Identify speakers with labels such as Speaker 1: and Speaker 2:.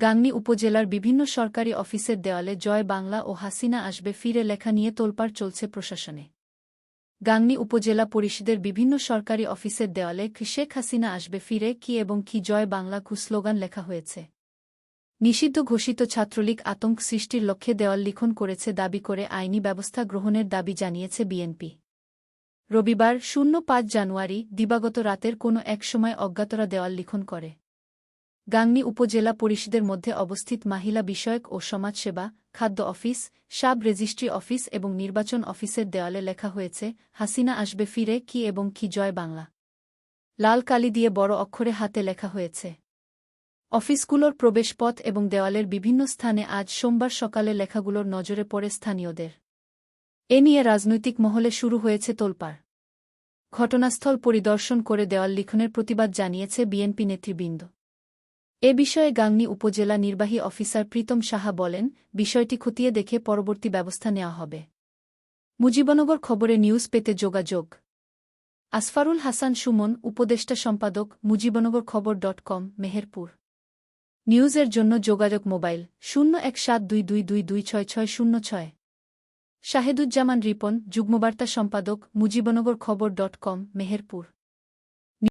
Speaker 1: গাংনী উপজেলার বিভিন্ন সরকারি অফিসের দেওয়ালে জয় বাংলা ও হাসিনা আসবে ফিরে লেখা নিয়ে তোলপাড় চলছে প্রশাসনে। গাংনী উপজেলা পরিষদের বিভিন্ন সরকারি অফিসের দেওয়ালে কি শেখ হাসিনা আসবে ফিরে কি এবং কি জয় বাংলা কু স্লোগান লেখা হয়েছে। নিষিদ্ধ ঘোষিত ছাত্রলীগ আতঙ্ক সৃষ্টির লক্ষ্যে দেওয়াল লিখন করেছে দাবি করে আইনি ব্যবস্থা গ্রহণের দাবি জানিয়েছে বিএনপি। রবিবার শূন্য পাঁচ জানুয়ারি দিবাগত রাতের কোনো এক সময় অজ্ঞাতরা দেওয়াল লিখন করে। গাংনী উপজেলা পরিষদের মধ্যে অবস্থিত মহিলা বিষয়ক ও সমাজসেবা, খাদ্য অফিস, সাব রেজিস্ট্রি অফিস এবং নির্বাচন অফিসের দেওয়ালে লেখা হয়েছে, হাসিনা আসবে ফিরে কি এবং কি জয় বাংলা। লাল কালি দিয়ে বড় অক্ষরে হাতে লেখা হয়েছে। অফিসগুলোর প্রবেশপথ এবং দেওয়ালের বিভিন্ন স্থানে আজ সোমবার সকালে লেখাগুলোর নজরে পড়ে স্থানীয়দের। এ নিয়ে রাজনৈতিক মহলে শুরু হয়েছে তোলপাড়। ঘটনাস্থল পরিদর্শন করে দেওয়াল লিখনের প্রতিবাদ জানিয়েছে বিএনপি নেতৃবৃন্দ। এ বিষয়ে গাংনী উপজেলা নির্বাহী অফিসার প্রীতম সাহা বলেন, বিষয়টি খতিয়ে দেখে পরবর্তী ব্যবস্থা নেওয়া হবে। মুজিবনগর খবরে নিউজ পেতে যোগাযোগ। আসফারুল হাসান সুমন, উপদেষ্টা সম্পাদক, মুজিবনগর খবর ডট কম, মেহেরপুর। নিউজের জন্য যোগাযোগ মোবাইল, শূন্য এক সাত দুই দুই দুই দুই ছয় ছয় শূন্য ছয়। শাহেদুজ্জামান রিপন, যুগ্মবার্তা সম্পাদক, মুজিবনগর খবর ডট কম, মেহেরপুর।